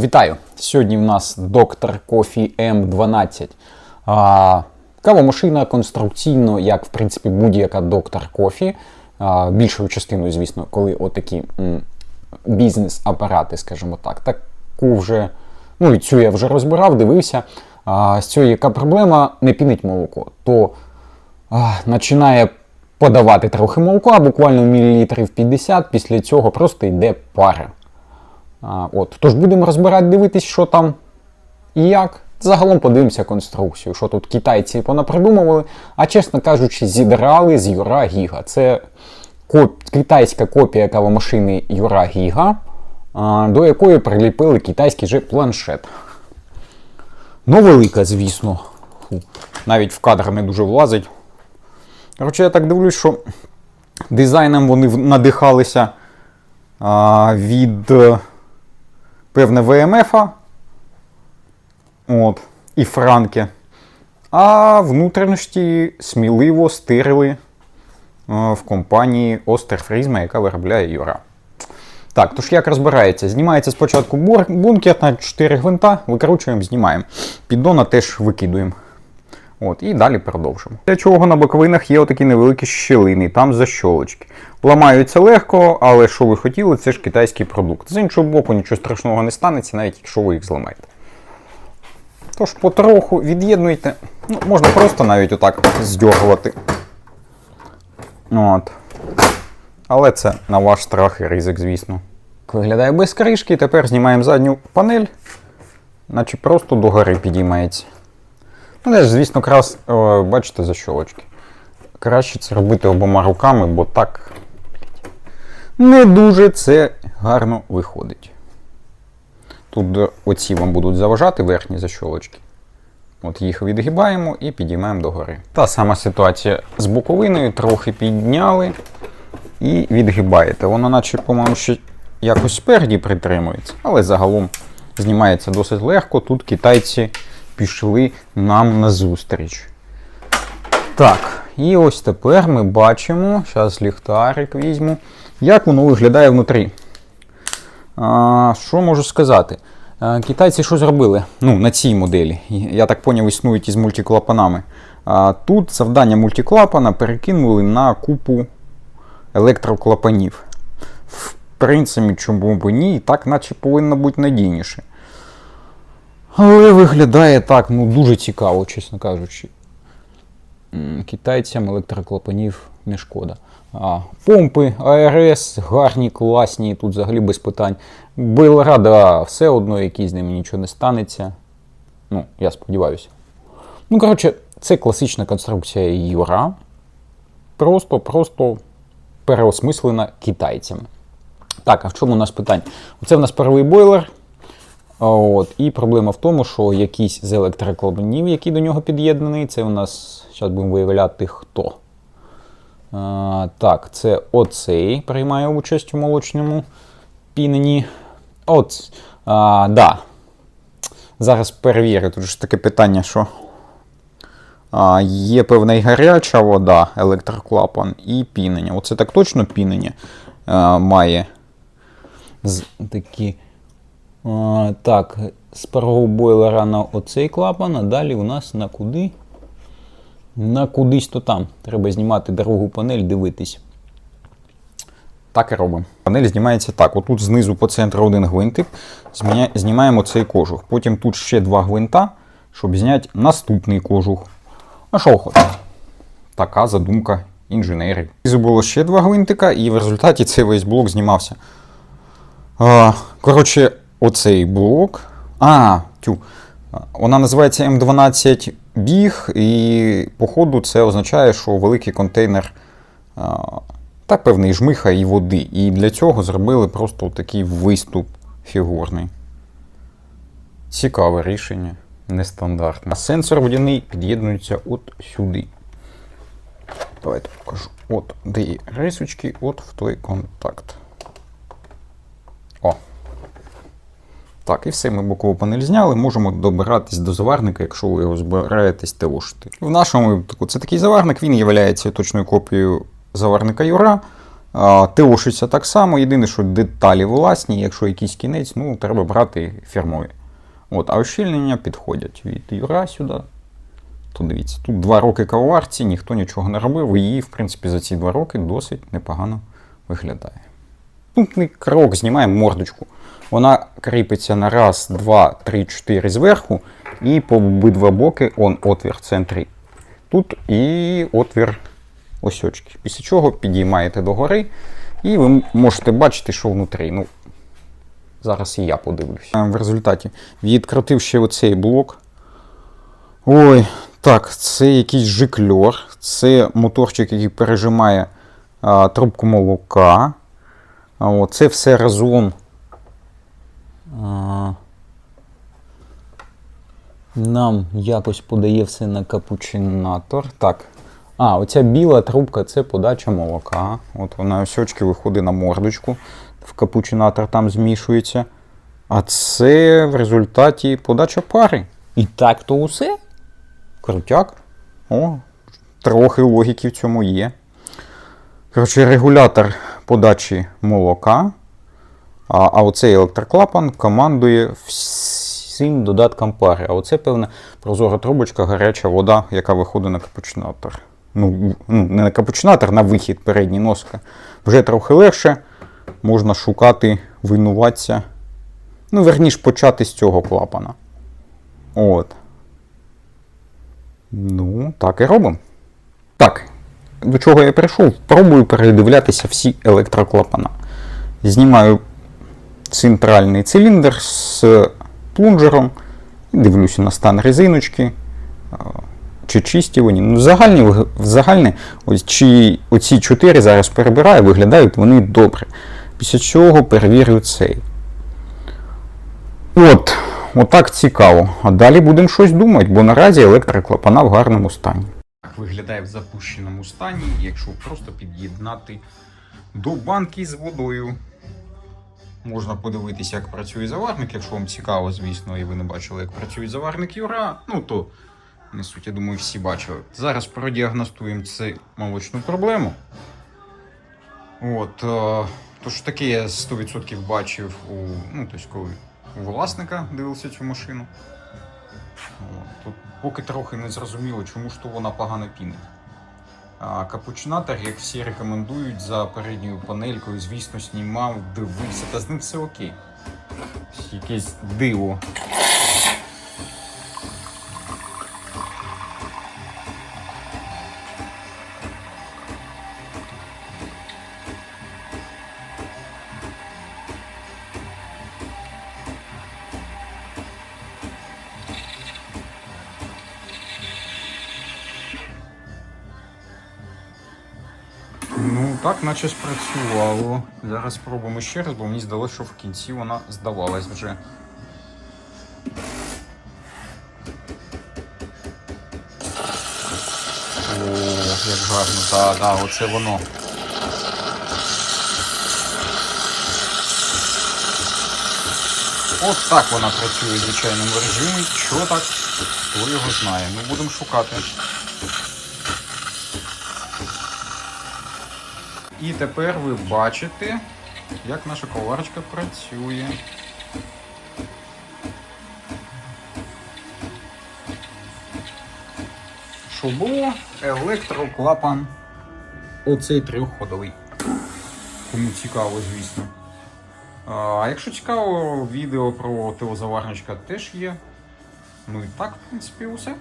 Вітаю! Сьогодні в нас доктор Кофі М12. А, кавомашина конструкційно, як в принципі будь-яка доктор Кофі. Більшою частиною, звісно, коли отакі бізнес-апарати, скажімо так. Таку вже, ну і цю я вже розбирав, дивився. З цією яка проблема не пінить молоко. То починає подавати трохи молока, буквально мілілітрів 50, після цього просто йде пара. От. Тож будемо розбирати, дивитись, що там і як. Загалом подивимося конструкцію, що тут китайці понапридумували, а чесно кажучи, зідрали з Юра Гіга. Це коп... китайська копія кавомашини Юра Гіга, до якої приліпили китайський же планшет. Ну, велика, звісно. Фу. Навіть в кадр не дуже влазить. Коротше, я так дивлюсь, що дизайном вони надихалися а, від певне ВМФ-а. От, і Франки. А внутрішні сміливо стирили е, в компанії Остерфрізма, яка виробляє Юра. Так, тож як розбирається? Знімається спочатку бункер на 4 гвинта, викручуємо, знімаємо. Піддона теж викидуємо. От, і далі продовжимо. Для чого на боковинах є отакі невеликі щілини, там защолочки. Ламаються легко, але що ви хотіли, це ж китайський продукт. З іншого боку, нічого страшного не станеться, навіть якщо ви їх зламаєте. Тож потроху від'єднуйте. Ну, можна просто навіть отак здьоргувати. От. Але це на ваш страх і ризик, звісно. Виглядає без кришки. Тепер знімаємо задню панель, наче просто догори підіймається. Ну, теж, звісно, крас, о, бачите, защолочки. Краще це робити обома руками, бо так не дуже це гарно виходить. Тут е, оці вам будуть заважати верхні защолочки. От їх відгибаємо і підіймаємо догори. Та сама ситуація з боковиною, трохи підняли і відгибаєте. Воно, наче, по-моєму, ще якось спереді притримується, але загалом знімається досить легко. Тут китайці пішли нам назустріч. Так, і ось тепер ми бачимо, зараз ліхтарик візьму, як воно виглядає внутрі. А, що можу сказати? А, китайці що зробили? Ну, на цій моделі. Я так поняв, існують із мультиклапанами. А, тут завдання мультиклапана перекинули на купу електроклапанів. В принципі, чому б ні, так наче повинно бути надійніше. Але виглядає так, ну дуже цікаво, чесно кажучи. Китайцям електроклапанів не шкода. А, помпи, АРС, гарні, класні, тут взагалі без питань. Белрада, все одно, який з ними нічого не станеться. Ну, я сподіваюся. Ну, коротше, це класична конструкція Юра. Просто, просто переосмислена китайцями. Так, а в чому у нас питання? Оце в нас перший бойлер. От, і проблема в тому, що якийсь з електроклапанів, який до нього під'єднаний, це у нас, зараз будемо виявляти хто. А, так, це оцей приймає участь у молочному піненні. От, а, да. Зараз перевірю. Тут ж таке питання, що а, є певна і гаряча вода, електроклапан, і пінення. Оце так точно пінення а, має з, такі. Так, з першого бойлера на оцей клапан, а далі у нас на куди? На кудись то там. Треба знімати другу панель, дивитись. Так і робимо. Панель знімається так. Отут знизу по центру один гвинтик. Знімаємо цей кожух. Потім тут ще два гвинта, щоб зняти наступний кожух. А що охота? Така задумка інженерів. Знизу було ще два гвинтика, і в результаті цей весь блок знімався. Коротше, оцей блок. А, тю. Вона називається М12 біг, і, походу, це означає, що великий контейнер та певний жмиха і води. І для цього зробили просто такий виступ фігурний. Цікаве рішення, нестандартне. А сенсор водяний під'єднується от сюди. Давайте покажу. От, де є рисочки, от в той контакт. Так, і все, ми бокову панель зняли. Можемо добиратись до заварника, якщо ви його збираєтесь теошити. В нашому випадку це такий заварник, він є точною копією заварника Юра. А, Тилошиться так само, єдине, що деталі власні, якщо якийсь кінець, ну, треба брати фірмові. От, а ущільнення підходять від Юра сюди. То дивіться, тут два роки кавоварці, ніхто нічого не робив, і її, в принципі, за ці два роки досить непогано виглядає. Наступний крок знімаємо мордочку. Вона кріпиться на раз, два, три, чотири зверху, і по обидва боки он отвір в центрі. Тут і отвір осьочки. Після чого підіймаєте догори, і ви можете бачити, що внутрі. Ну, зараз і я подивлюсь. В результаті відкрутив ще оцей блок. Ой, так, це якийсь жикльор. Це моторчик, який пережимає а, трубку молока. Це все разом. Нам якось подає все на капучинатор. Так. А, оця біла трубка це подача молока. От вона осьочки виходить на мордочку. В капучинатор там змішується. А це в результаті подача пари. І так то усе. Крутяк. О, трохи логіки в цьому є. Коротше, регулятор подачі молока. А, а оцей електроклапан командує всім додаткам пари. А оце, певне, прозора трубочка, гаряча вода, яка виходить на капучинатор. Ну, ну, не на капучинатор, на вихід передній носка. Вже трохи легше. Можна шукати винуватця. Ну, верніш, почати з цього клапана. От. Ну, так і робимо. Так, до чого я прийшов? Пробую передивлятися всі електроклапана. Знімаю центральний циліндр з плунжером, дивлюся на стан резиночки, чи чисті вони. Ну, загальні, ось, чи оці чотири зараз перебираю, виглядають вони добре. Після чого перевірю цей. От, отак цікаво. А далі будемо щось думати, бо наразі електроклапана в гарному стані. Виглядає в запущеному стані, якщо просто під'єднати до банки з водою. Можна подивитися, як працює заварник, якщо вам цікаво, звісно, і ви не бачили, як працює заварник Юра. Ну то не суть, я думаю, всі бачили. Зараз продіагностуємо цю молочну проблему. От, е, тож таке я 100% бачив у, ну, тобто, коли у власника дивився цю машину. Тут поки трохи не зрозуміло, чому ж то вона погано пінить. Капучинатор, як всі рекомендують, за передньою панелькою, звісно, знімав, дивився, та з ним все окей. Якесь диво. Так, наче спрацювало. Зараз спробуємо ще раз, бо мені здалося, що в кінці вона здавалась вже. О, як гарно, так, так, оце воно. От так вона працює в звичайному режимі. Що так? Хто його знає. Ми будемо шукати. І тепер ви бачите, як наша коварочка працює. Було? Електроклапан. Оцей трьохходовий. Кому цікаво, звісно. А якщо цікаво, відео про телезаварничка теж є. Ну і так, в принципі, усе.